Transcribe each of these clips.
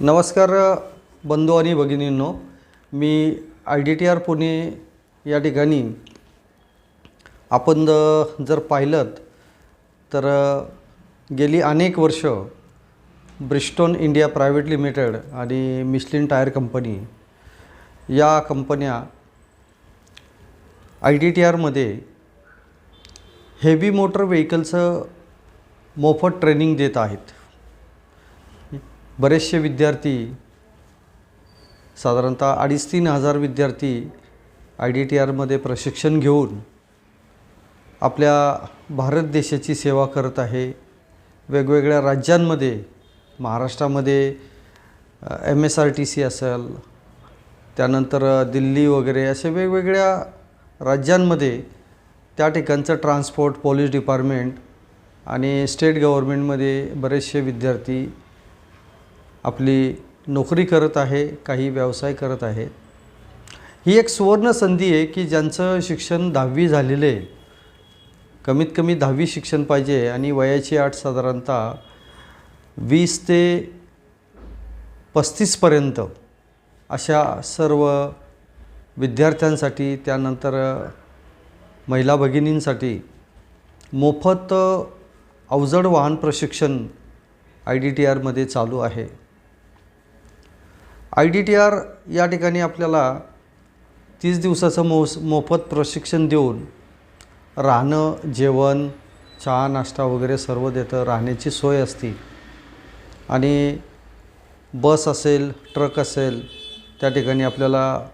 नमस्कार बंधू आणि भगिनींनो. मी I D T R Pune या ठिकाणी आपण जर पाहिलं तर गेली अनेक वर्ष ब्रिस्टोन इंडिया प्रायव्हेट लिमिटेड आणि मिशलिन टायर कंपनी या कंपन्या आय डी टी आरमध्ये हेवी मोटर व्हेकलचं मोफत ट्रेनिंग देत आहेत. बरेचसे विद्यार्थी साधारणतः अडीच तीन हजार विद्यार्थी आय डी टी आरमध्ये प्रशिक्षण घेऊन आपल्या भारत देशाची सेवा करत आहे. वेगवेगळ्या राज्यांमध्ये महाराष्ट्रामध्ये M S R T C असेल त्यानंतर दिल्ली वगैरे असे वेगवेगळ्या राज्यांमध्ये त्या ठिकाणचं ट्रान्सपोर्ट पोलीस डिपार्टमेंट आणि स्टेट गव्हर्मेंटमध्ये बरेचसे विद्यार्थी आपली नोकरी करत आहे काही व्यवसाय करत आहे. ही एक सुवर्ण संधी आहे की ज्यांचं शिक्षण दहावी झालेलं आहे. कमीत कमी दहावी शिक्षण पाहिजे आणि वयाची आठ साधारणतः वीस ते पस्तीसपर्यंत अशा सर्व विद्यार्थ्यांसाठी त्यानंतर महिला भगिनींसाठी मोफत अवजड वाहन प्रशिक्षण आय डी टी आरमध्ये चालू आहे. आय डी टी आर या ठिकाणी आपल्याला तीस दिवसाचं मोस मोफत प्रशिक्षण देऊन राहणं जेवण चहा नाश्ता वगैरे सर्व देतं राहण्याची सोय असते. आणि बस असेल ट्रक असेल त्या ठिकाणी आपल्याला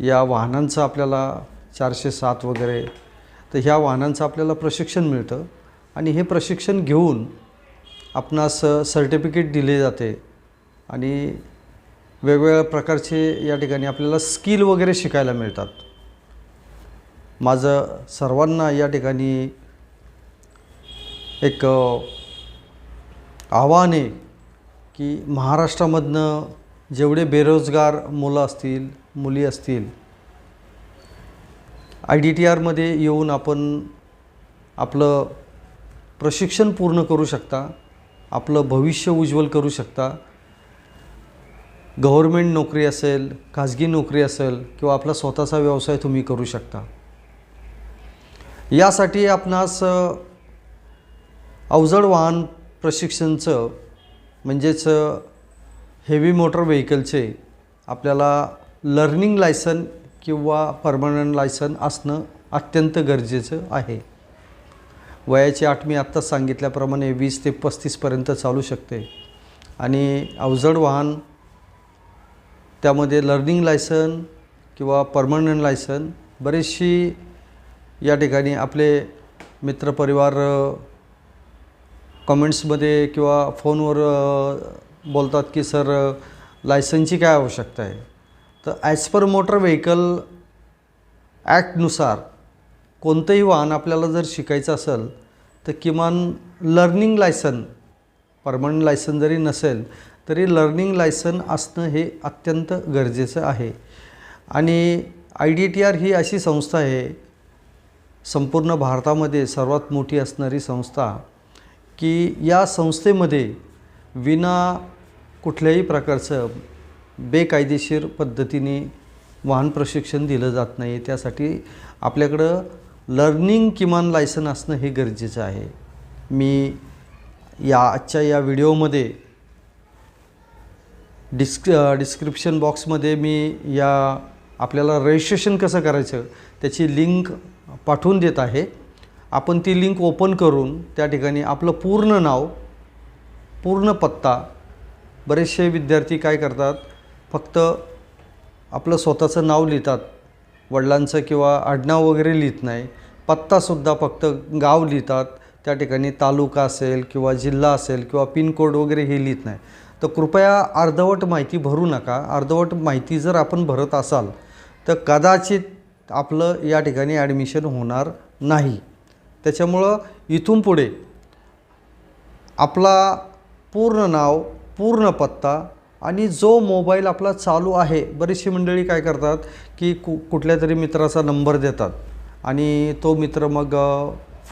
या वाहनांचं आपल्याला चारशे सात वगैरे तर ह्या वाहनांचं आपल्याला प्रशिक्षण मिळतं. आणि हे प्रशिक्षण घेऊन आपणास सर्टिफिकेट दिले जाते. आणि वेगवेगळ्या प्रकारचे या ठिकाणी आपल्याला स्किल वगैरे शिकायला मिळतात. माझं सर्वांना या ठिकाणी एक आव्हान आहे की महाराष्ट्रामधनं जेवढे बेरोजगार मुलं असतील मुली असतील आय डी टी आरमध्ये येऊन आपण आपलं प्रशिक्षण पूर्ण करू शकता आपलं भविष्य उज्ज्वल करू शकता. गव्हर्मेंट नोकरी असेल खाजगी नोकरी असेल किंवा आपला स्वतःचा व्यवसाय तुम्ही करू शकता. यासाठी आपणास अवजड वाहन प्रशिक्षणचं म्हणजेच हेवी मोटर व्हेकलचे आपल्याला लर्निंग लायसन किंवा परमनंट लायसन असणं अत्यंत गरजेचं आहे. वयाची आठ मी आत्ताच सांगितल्याप्रमाणे वीस ते पस्तीसपर्यंत चालू शकते. आणि अवजड वाहन त्यामध्ये लर्निंग लायसन किंवा परमनंट लायसन बरीचशी या ठिकाणी आपले मित्रपरिवार कमेंट्समध्ये किंवा फोनवर बोलतात की सर लायसनची काय आवश्यकता आहे? तर ॲज पर मोटर व्हेकल ॲक्टनुसार कोणतंही वाहन आपल्याला जर शिकायचं असेल तर किमान लर्निंग लायसन परमनंट लायसन जरी नसेल तरी लर्निंग लायसन असणं हे अत्यंत गरजेचं आहे. आणि आय डी टी आर ही अशी संस्था आहे संपूर्ण भारतामध्ये सर्वात मोठी असणारी संस्था की या संस्थेमध्ये विना कुठल्याही प्रकारचं बेकायदेशीर पद्धतीने वाहन प्रशिक्षण दिलं जात नाही. त्यासाठी आपल्याकडं लर्निंग किमान लायसन असणं हे गरजेचं आहे. मी या आजच्या या व्हिडिओमध्ये डिस्क डिस्क्रिप्शन बॉक्समध्ये मी या आपल्याला रजिस्ट्रेशन कसं करायचं त्याची लिंक पाठवून देत आहे. आपण ती लिंक ओपन करून त्या ठिकाणी आपलं पूर्ण नाव पूर्ण पत्ता बरेचसे विद्यार्थी काय करतात फक्त आपलं स्वतःचं नाव लिहितात. वडिलांचं किंवा आडनाव वगैरे लिहित नाही. पत्तासुद्धा फक्त गाव लिहितात. त्या ठिकाणी तालुका असेल किंवा जिल्हा असेल किंवा पिनकोड वगैरे हे लिहित नाही. तर कृपया अर्धवट माहिती भरू नका. अर्धवट माहिती जर आपण भरत असाल तर कदाचित आपलं या ठिकाणी ॲडमिशन होणार नाही. त्याच्यामुळं इथून पुढे आपला पूर्ण नाव पूर्ण पत्ता आणि जो मोबाईल आपला चालू आहे बरीचशी मंडळी काय करतात की कु कुठल्या तरी मित्राचा नंबर देतात आणि तो मित्र मग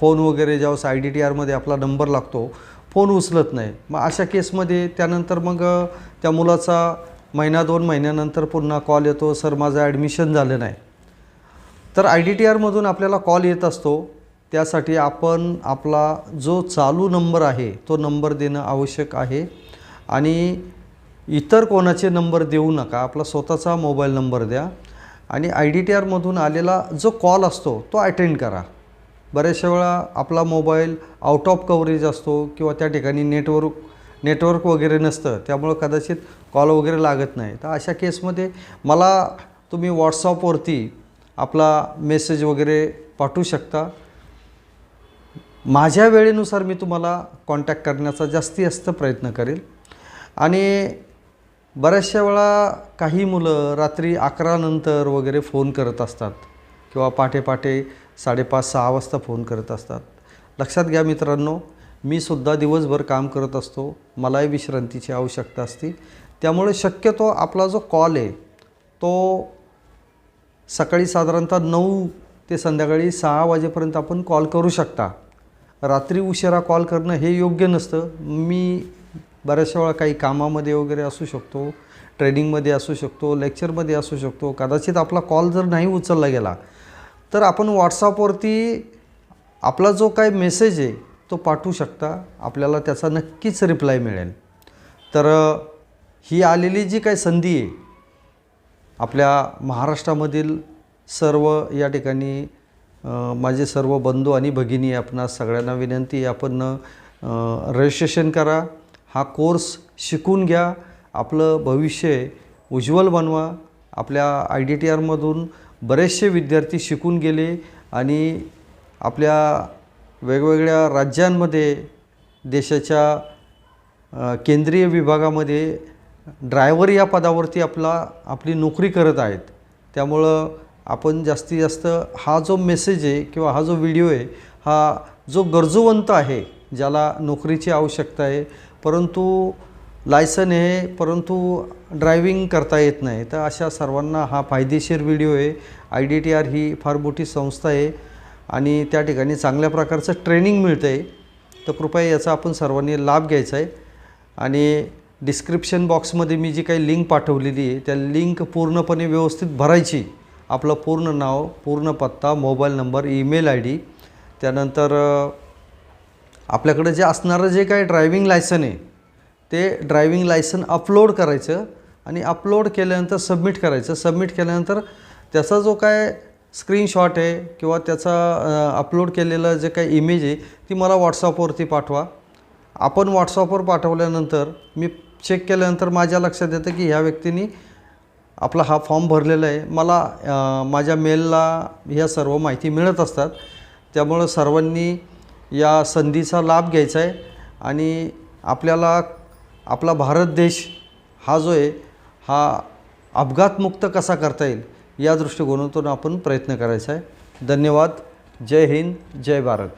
फोन वगैरे ज्यावेळेस आय डी टी आरमध्ये आपला नंबर लागतो फोन उचलत नाही. मग अशा केसमध्ये त्यानंतर मग त्या मुलाचा महिना दोन महिन्यानंतर पुन्हा कॉल येतो सर माझं ॲडमिशन झालं नाही. तर आय डी टी आरमधून आपल्याला कॉल येत असतो. त्यासाठी आपण आपला जो चालू नंबर आहे तो नंबर देणं आवश्यक आहे. आणि इतर कोणाचे नंबर देऊ नका आपला स्वतःचा मोबाईल नंबर द्या. आणि आय डी टी आरमधून आलेला जो कॉल असतो तो अटेंड करा. बऱ्याचशा वेळा आपला मोबाईल आउट ऑफ कव्हरेज असतो किंवा त्या ठिकाणी नेटवर्क नेटवर्क वगैरे नसतं त्यामुळं कदाचित कॉल वगैरे लागत नाही. तर अशा केसमध्ये मला तुम्ही व्हॉट्सअपवरती आपला मेसेज वगैरे पाठवू शकता. माझ्या वेळेनुसार मी तुम्हाला कॉन्टॅक्ट करण्याचा जास्तीत जास्त प्रयत्न करेल. आणि बऱ्याचशा वेळा काही मुलं रात्री अकरानंतर वगैरे फोन करत असतात किंवा पाठे पाठे साडेपाच सहा वाजता फोन करत असतात. लक्षात घ्या मित्रांनो मी सुद्धा दिवसभर काम करत असतो. मलाही विश्रांतीची आवश्यकता असते. त्यामुळे शक्यतो आपला जो कॉल आहे तो सकाळी साधारणतः नऊ ते संध्याकाळी सहा वाजेपर्यंत आपण कॉल करू शकता. रात्री उशिरा कॉल करणं हे योग्य नसतं. मी बऱ्याचशा वेळा काही कामामध्ये वगैरे असू शकतो ट्रेनिंगमध्ये असू शकतो लेक्चरमध्ये असू शकतो. कदाचित आपला कॉल जर नाही उचलला गेला तर आपण व्हॉट्सअपवरती आपला जो काय मेसेज आहे तो पाठवू शकता. आपल्याला त्याचा नक्कीच रिप्लाय मिळेल. तर ही आलेली जी काही संधी आहे आपल्या महाराष्ट्रामधील सर्व या ठिकाणी माझे सर्व बंधू आणि भगिनी आपणास सगळ्यांना विनंती आपण रजिस्ट्रेशन करा. हा कोर्स शिकून घ्या. आपलं भविष्य उज्ज्वल बनवा. आपल्या आय डी टी आरमधून बरेचसे विद्यार्थी शिकून गेले आणि आपल्या वेगवेगळ्या राज्यांमध्ये देशाच्या केंद्रीय विभागामध्ये ड्रायव्हर या पदावरती आपला आपली नोकरी करत आहेत. त्यामुळं आपण जास्तीत जास्त हा जो मेसेज आहे किंवा हा जो व्हिडिओ आहे हा जो गरजूवंत आहे ज्याला नोकरीची आवश्यकता आहे परंतु लायसन आहे परंतु ड्रायव्हिंग करता येत नाही. तर अशा सर्वांना हा फायदेशीर व्हिडिओ आहे. आय डी टी आर ही फार मोठी संस्था आहे आणि त्या ठिकाणी चांगल्या प्रकारचं ट्रेनिंग मिळतं आहे तर कृपया याचा आपण सर्वांनी लाभ घ्यायचा आहे. आणि डिस्क्रिप्शन बॉक्समध्ये मी जी काही लिंक पाठवलेली आहे त्या लिंक पूर्णपणे व्यवस्थित भरायची. आपलं पूर्ण नाव पूर्ण पत्ता mobile number email I D त्यानंतर आपल्याकडे आपल्याकडं जे असणारं जे काही ड्रायव्हिंग लायसन आहे ते ड्रायव्हिंग लायसन अपलोड करायचं आणि अपलोड केल्यानंतर सबमिट करायचं. सबमिट केल्यानंतर त्याचा जो काय स्क्रीनशॉट आहे किंवा त्याचा अपलोड केलेलं जे काही इमेज आहे ती मला व्हॉट्सअपवरती पाठवा. आपण व्हॉट्सअपवर पाठवल्यानंतर मी चेक केल्यानंतर माझ्या लक्षात येतं की ह्या व्यक्तीने आपला हा फॉर्म भरलेला आहे. मला माझ्या मेलला ह्या सर्व माहिती मिळत असतात. त्यामुळं सर्वांनी या संधीचा लाभ घ्यायचा आहे आणि आपल्याला आपला भारत देश हा जो आहे हा अपघातमुक्त कसा करता येईल या दृष्टिकोनातून आपण प्रयत्न करायचा आहे. धन्यवाद. जय हिंद. जय भारत.